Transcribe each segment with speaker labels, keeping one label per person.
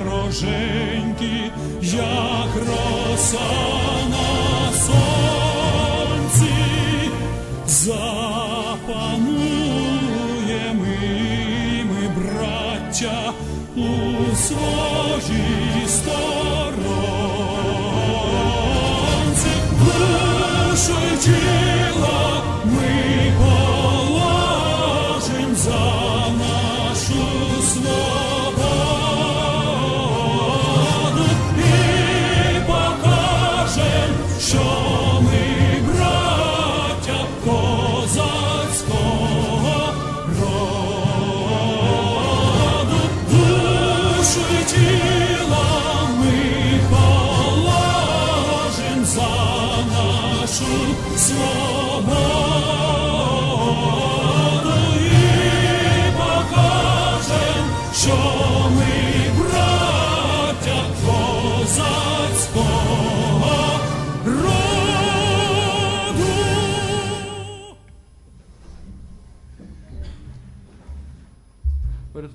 Speaker 1: вороженьки, як роса на сонці, запануємо ми, браття, у своїй сторонці, душу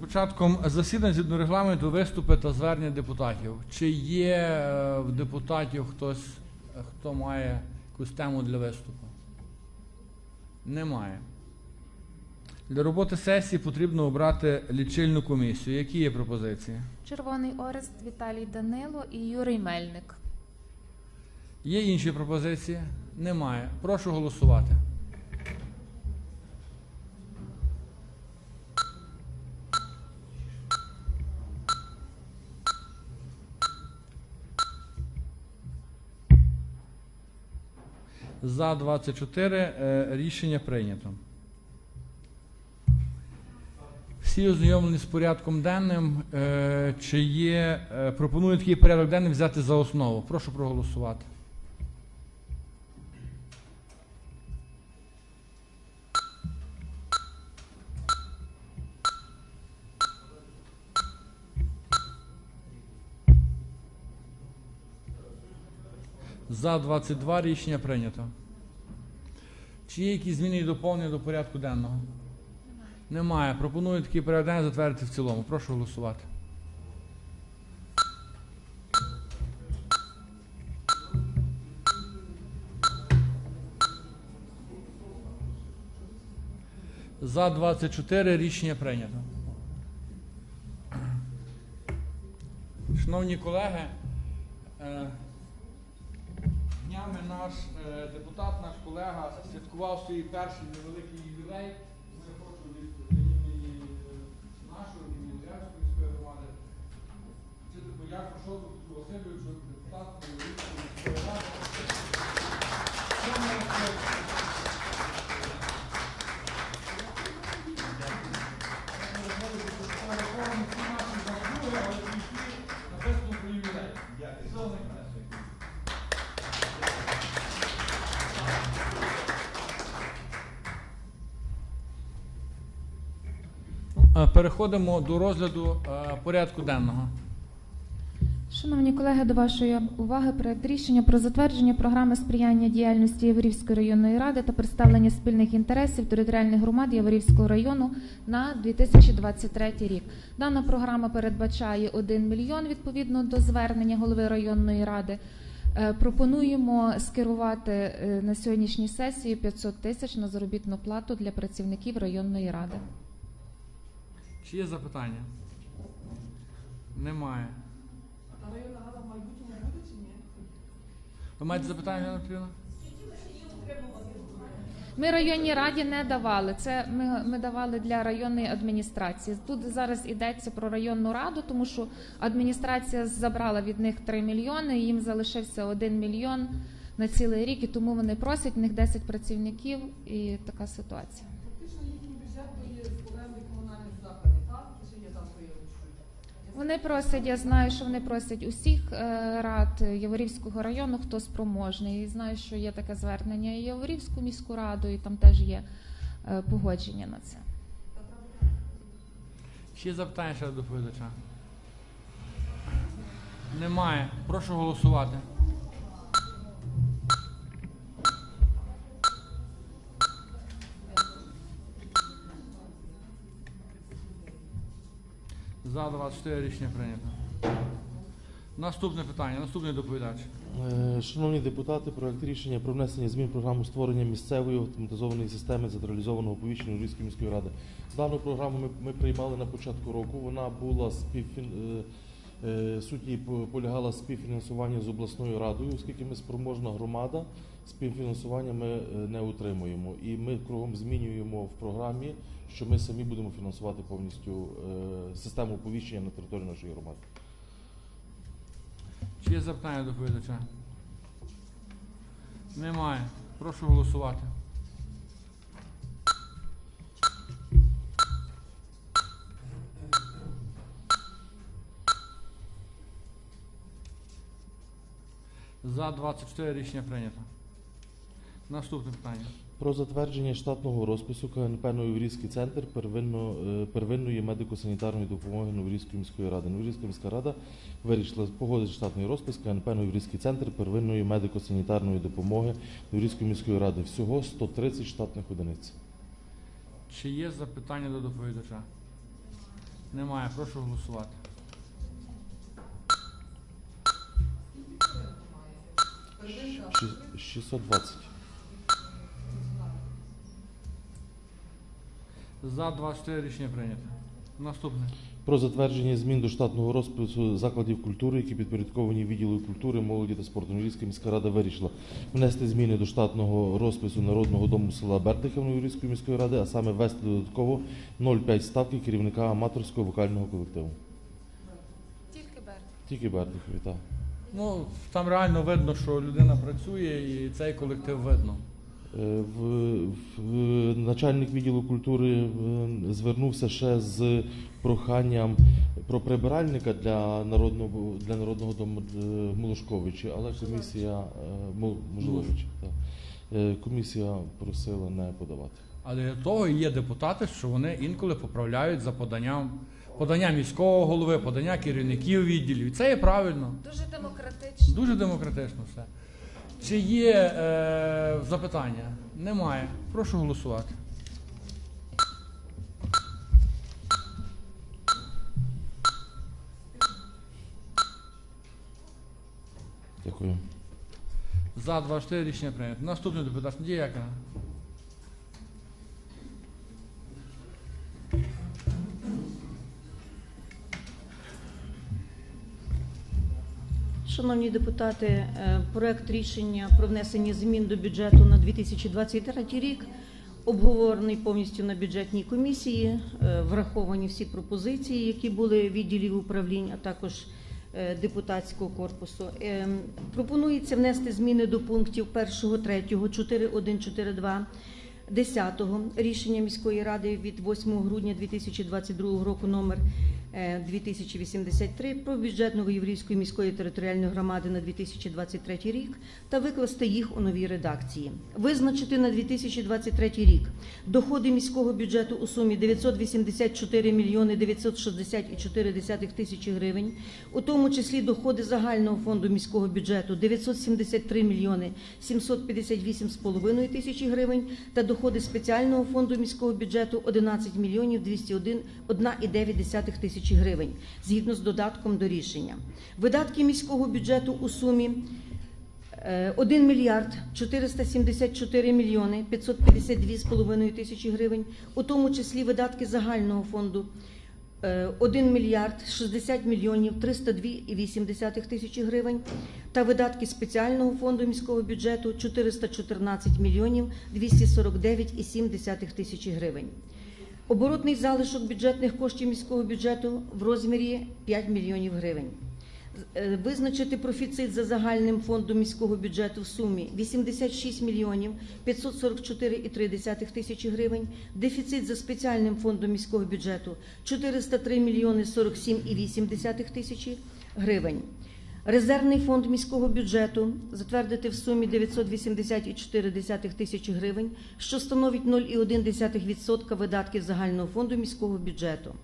Speaker 2: початком засідань згідно регламенту виступи та звернення депутатів. Чи є е, в депутатів хтось, хто має якусь тему для виступу? Немає. Для роботи сесії потрібно обрати лічильну комісію. Які є пропозиції?
Speaker 3: Червоний Орест, Віталій Данило і Юрій Мельник.
Speaker 2: Є інші пропозиції? Немає. Прошу голосувати. За 24 е, рішення прийнято. Всі ознайомлені з порядком денним. Е, Чи є е, пропоную такий порядок денний взяти за основу? Прошу проголосувати. За 22 рішення прийнято. Чи є якісь зміни і доповнення до порядку денного? Немає. Пропоную такий порядок денний затвердити в цілому. Прошу голосувати. За 24 рішення прийнято. Шановні колеги, е, днями наш е, депутат, наш колега святкував свій перший невеликий ювілей. Ми хочемо від імені нашого, нашої імені Іллярської міської громади. Вчити подяку Шоту Васильовичу, депутату міської ради. Цьому, е, Написано про ювілей. Всього найкращого. Е, Переходимо до розгляду е, порядку денного.
Speaker 3: Шановні колеги, до вашої уваги проект рішення про затвердження програми сприяння діяльності Яворівської районної ради та представлення спільних інтересів територіальних громад Яворівського району на 2023 рік. Дана програма передбачає 1 мільйон відповідно до звернення голови районної ради. Е, Пропонуємо скерувати е, на сьогоднішній сесії 500 тисяч на заробітну плату для працівників районної ради.
Speaker 2: Чи є запитання? Немає. Ви маєте запитання, Ганна Петрівна?
Speaker 3: Ми районній раді не давали. Це ми, ми давали для районної адміністрації. Тут зараз йдеться про районну раду, тому що адміністрація забрала від них 3 мільйони, їм залишився 1 мільйон на цілий рік, і тому вони просять в них 10 працівників, і така ситуація.
Speaker 4: Фактично їхній бюджет то є оренди комунальних закладів, так? Чи є там своє
Speaker 3: Вони просять, я знаю, що вони просять усіх е, рад Яворівського району, хто спроможний. І знаю, що є таке звернення і Яворівську міську раду, і там теж є е, погодження на це.
Speaker 2: Ще запитання ще до доповідача? Немає. Прошу голосувати. За 24 рішення прийнято. Наступне питання, наступний доповідач.
Speaker 5: Е, Шановні депутати, проект рішення про внесення змін в програму створення місцевої автоматизованої системи централізованого оповіщення Львівської міської ради. Дану програму ми, приймали на початку року. Вона була співфін... е, її полягала в співфінансуванні з обласною радою, оскільки ми спроможна громада, співфінансування ми е, не отримуємо. І ми кругом змінюємо в програмі, що ми самі будемо фінансувати повністю е, систему оповіщення на території нашої громади.
Speaker 2: Чи є запитання до доповідача? Немає. Прошу голосувати. За 24 рішення прийнято. Наступне питання.
Speaker 5: Про затвердження штатного розпису КНП Новоїврівський центр первинно, е, первинної медико-санітарної допомоги Новоїврівської міської ради. Новоїврівська міська рада вирішила погодити штатний розпис КНП Новоїврівський центр первинної медико-санітарної допомоги Новоїврівської міської ради. Всього 130 штатних одиниць.
Speaker 2: Чи є запитання до доповідача? Немає. Прошу голосувати.
Speaker 5: 620.
Speaker 2: За 24 рішення прийнято. Наступне.
Speaker 5: Про затвердження змін до штатного розпису закладів культури, які підпорядковані відділу культури, молоді та спорту. Новоївська міська рада вирішила внести зміни до штатного розпису Народного дому села Бертиха Новоївської міської ради, а саме ввести додатково 0,5 ставки керівника аматорського вокального колективу.
Speaker 3: Тільки Берт.
Speaker 5: Тільки Бертихові, так.
Speaker 2: Ну, там реально видно, що людина працює і цей колектив видно.
Speaker 5: Е, В, в, начальник відділу культури е, звернувся ще з проханням про прибиральника для народного для народного дому е, але комісія е, так. Е, комісія просила не подавати.
Speaker 2: Але для того і є депутати, що вони інколи поправляють за поданням подання міського голови, подання керівників відділів. І це є правильно.
Speaker 3: Дуже демократично.
Speaker 2: Дуже демократично все. Чи є е, запитання? Немає. Прошу голосувати.
Speaker 5: Дякую.
Speaker 2: За 24 рішення прийнято. Наступний депутат Надія Якина.
Speaker 6: Шановні депутати, е, проект рішення про внесення змін до бюджету на 2023 рік обговорений повністю на бюджетній комісії. Е, Враховані всі пропозиції, які були відділів управлінь, а також е, депутатського корпусу. Пропонується внести зміни до пунктів 1, 3, 4142, 10 рішення міської ради від 8 грудня 2022 року номер 2083 про бюджет Новоєврівської міської територіальної громади на 2023 рік та викласти їх у новій редакції. Визначити на 2023 рік доходи міського бюджету у сумі 984 мільйони 964 тисячі гривень, у тому числі доходи загального фонду міського бюджету 973 мільйони 758,5 тисячі гривень та доходи спеціального фонду міського бюджету 11 мільйонів 201,9 тисячі гривень згідно з додатком до рішення. Видатки міського бюджету у сумі е, 1 мільярд 474 мільйони 552,5 тисячі гривень, у тому числі видатки загального фонду е, 1 мільярд 60 мільйонів 302,8 тисячі гривень та видатки спеціального фонду міського бюджету 414 мільйонів 249,7 тисячі гривень. Оборотний залишок бюджетних коштів міського бюджету в розмірі 5 мільйонів гривень. Е, Визначити профіцит за загальним фондом міського бюджету в сумі 86 мільйонів 544,3 тисячі гривень, дефіцит за спеціальним фондом міського бюджету 403 мільйони 47,8 тисячі гривень. Резервний фонд міського бюджету затвердити в сумі 980,4 тисячі гривень, що становить 0,1% видатків загального фонду міського бюджету.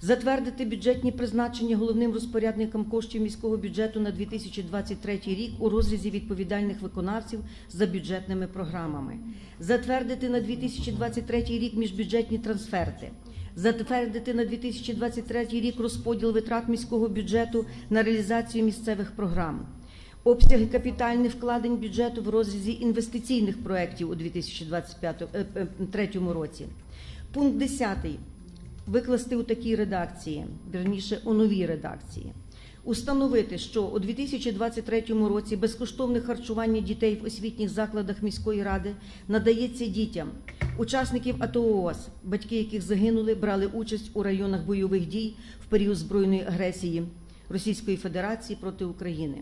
Speaker 6: Затвердити бюджетні призначення головним розпорядником коштів міського бюджету на 2023 рік у розрізі відповідальних виконавців за бюджетними програмами. Затвердити на 2023 рік міжбюджетні трансферти. Затвердити на 2023 рік розподіл витрат міського бюджету на реалізацію місцевих програм. Обсяги капітальних вкладень бюджету в розрізі інвестиційних проєктів у 2023 році. Пункт 10 викласти у такій редакції, верніше у новій редакції. Установити, що у 2023 році безкоштовне харчування дітей в освітніх закладах міської ради надається дітям, учасників АТО ООС, батьки яких загинули, брали участь у районах бойових дій в період збройної агресії Російської Федерації проти України.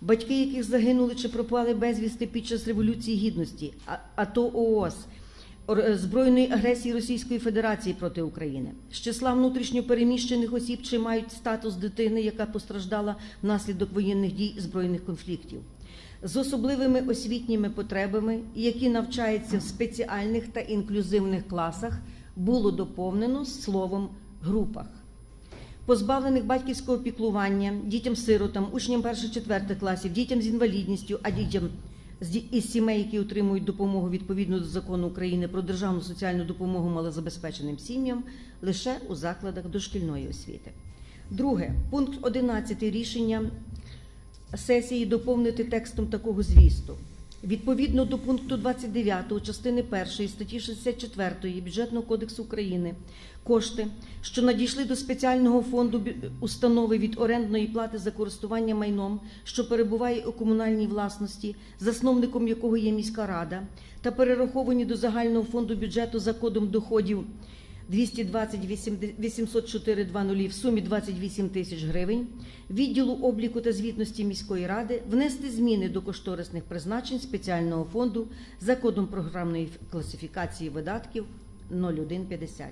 Speaker 6: Батьки, яких загинули чи пропали безвісти під час Революції Гідності, АТО ООС, збройної агресії Російської Федерації проти України, з числа внутрішньо переміщених осіб, чи мають статус дитини, яка постраждала внаслідок воєнних дій збройних конфліктів, з особливими освітніми потребами, які навчаються в спеціальних та інклюзивних класах, було доповнено словом групах позбавлених батьківського піклування, дітям-сиротам, учням перших-четвертих класів, дітям з інвалідністю, а дітям із сімей, які отримують допомогу відповідно до закону України про державну соціальну допомогу малозабезпеченим сім'ям лише у закладах дошкільної освіти. Друге, пункт 11 рішення сесії доповнити текстом такого змісту. Відповідно до пункту 29 частини 1 статті 64 Бюджетного кодексу України кошти, що надійшли до спеціального фонду установи від орендної плати за користування майном, що перебуває у комунальній власності, засновником якого є міська рада, та перераховані до загального фонду бюджету за кодом доходів 220 804 в сумі 28 тисяч гривень, відділу обліку та звітності міської ради внести зміни до кошторисних призначень спеціального фонду за кодом програмної класифікації видатків 0150.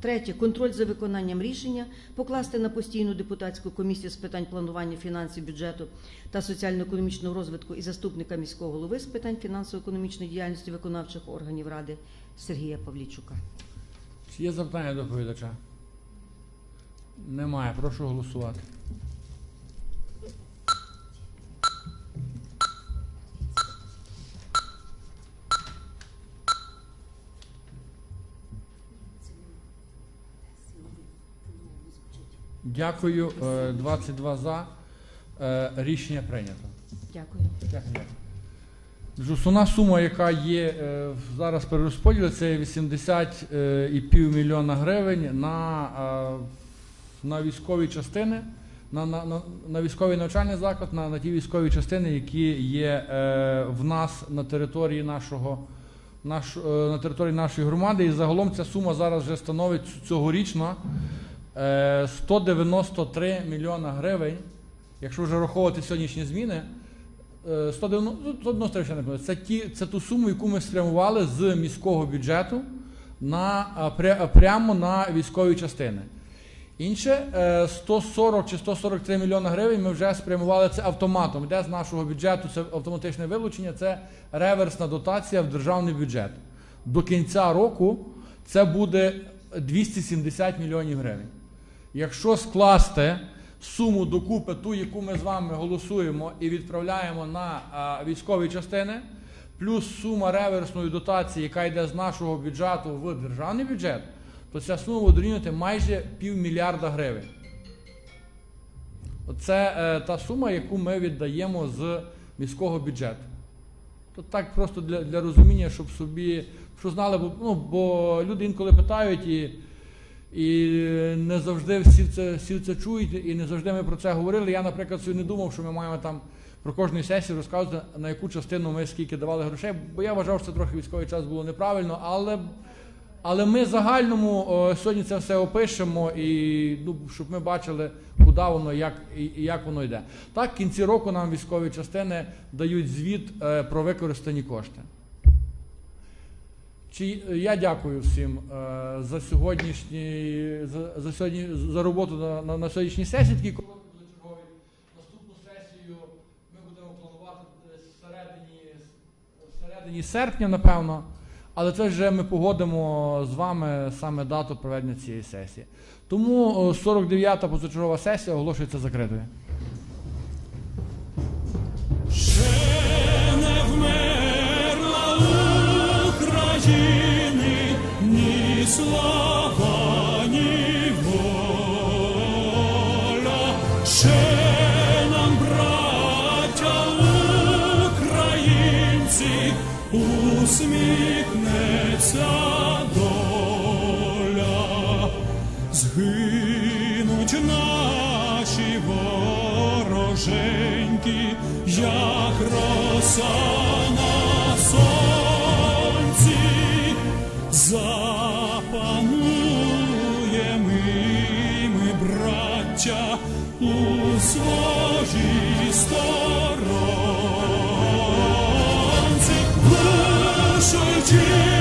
Speaker 6: Третє. Контроль за виконанням рішення покласти на постійну депутатську комісію з питань планування фінансів, бюджету та соціально-економічного розвитку і заступника міського голови з питань фінансово-економічної діяльності виконавчих органів ради Сергія Павлічука.
Speaker 2: Є запитання до доповідача? Немає. Прошу голосувати. Дякую. Е, 22 за. Е, Рішення прийнято.
Speaker 6: Дякую.
Speaker 2: Дякую. Основна сума, яка є е, зараз при розподілі, це 80,5 мільйона гривень на, е, на військові частини, на, на, на, на військовий навчальний заклад, на, на ті військові частини, які є е, в нас на території нашого. Наш, на території нашої громади, і загалом ця сума зараз вже становить цьогорічно е, 193 мільйона гривень. Якщо вже раховувати сьогоднішні зміни, 190, ну, 193 ще не пам'ятаю. це, ті, це ту суму, яку ми спрямували з міського бюджету на, пря- а, прямо на військові частини. Інше е, 140 чи 143 мільйони гривень ми вже спрямували це автоматом. Йде з нашого бюджету, це автоматичне вилучення, це реверсна дотація в державний бюджет. До кінця року це буде 270 мільйонів гривень. Якщо скласти суму докупи, ту, яку ми з вами голосуємо і відправляємо на військові частини, плюс сума реверсної дотації, яка йде з нашого бюджету в державний бюджет, то ця сума буде дорівнювати майже півмільярда гривень. Це е, та сума, яку ми віддаємо з міського бюджету. Тут так просто для, для розуміння, щоб собі щоб знали, бо, ну, бо люди інколи питають і. І не завжди всі це, всі це чують, і не завжди ми про це говорили. Я, наприклад, собі не думав, що ми маємо там про кожну сесію розказувати, на яку частину ми скільки давали грошей, бо я вважав, що трохи військовий час було неправильно, але, але ми загальному о, сьогодні це все опишемо, і ну, щоб ми бачили, куди воно як, і, і як воно йде. Так, в кінці року нам військові частини дають звіт е, про використані кошти. Чи я дякую всім е, за сьогоднішній за, за сьогодні за роботу на, на, на сьогоднішній сесії. Такий короткий позачерговий. Наступну сесію ми будемо планувати всередині, всередині серпня, напевно. але це вже ми погодимо з вами саме дату проведення цієї сесії. Тому о, 49-та позачергова сесія оголошується закритою.
Speaker 1: України ні слава, браття, у своїй сторонці, душою